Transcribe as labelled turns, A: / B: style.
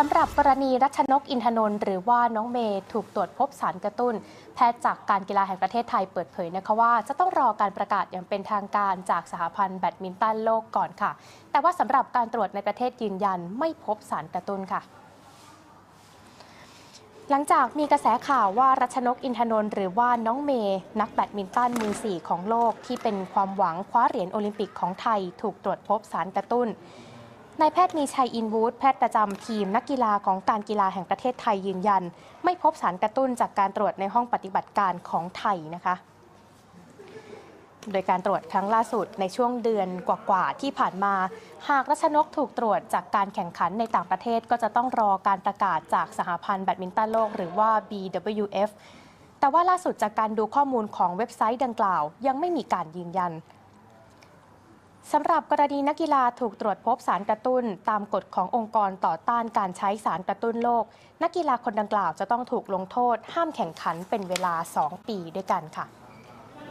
A: สำหรับกรณีรัชนกอินทนนท์หรือว่าน้องเมย์ถูกตรวจพบสารกระตุ้น แพทย์จากการกีฬาแห่งประเทศไทยเปิดเผยนะคะว่า จะต้องรอการประกาศอย่างเป็นทางการจากสหพันธ์แบดมินตันโลกก่อนค่ะ แต่ว่าสำหรับการตรวจในประเทศยืนยันไม่พบสารกระตุ้นค่ะหลังจากมีกระแสข่าวว่ารัชนกอินทนนท์หรือว่าน้องเมย์นักแบดมินตันมือสี่ของโลกที่เป็นความหวังคว้าเหรียญโอลิมปิกของไทย ถูกตรวจพบสารกระตุ้น นายแพทย์มีชัยอินวูดแพทย์ประจำทีมนักกีฬาของการกีฬาแห่งประเทศไทยยืนยัน ไม่พบสารกระตุ้นจากการตรวจในห้องปฏิบัติการของไทยนะคะโดยการตรวจครั้งล่าสุดในช่วงเดือนกว่าๆที่ผ่านมา หากรัชนกถูกตรวจจากการแข่งขันในต่างประเทศก็จะต้องรอการประกาศจากสหพันธ์แบดมินตันโลกหรือว่า BWF แต่ว่าล่าสุดจากการดูข้อมูลของเว็บไซต์ดังกล่าว ยังไม่มีการยืนยัน สำหรับกรณีนักกีฬาถูกตรวจพบสารกระตุ้น ตามกฎขององค์กรต่อต้านการใช้สารกระตุ้นโลก นักกีฬาคนดังกล่าวจะต้องถูกลงโทษ ห้ามแข่งขันเป็นเวลา 2 ปีด้วยกันค่ะ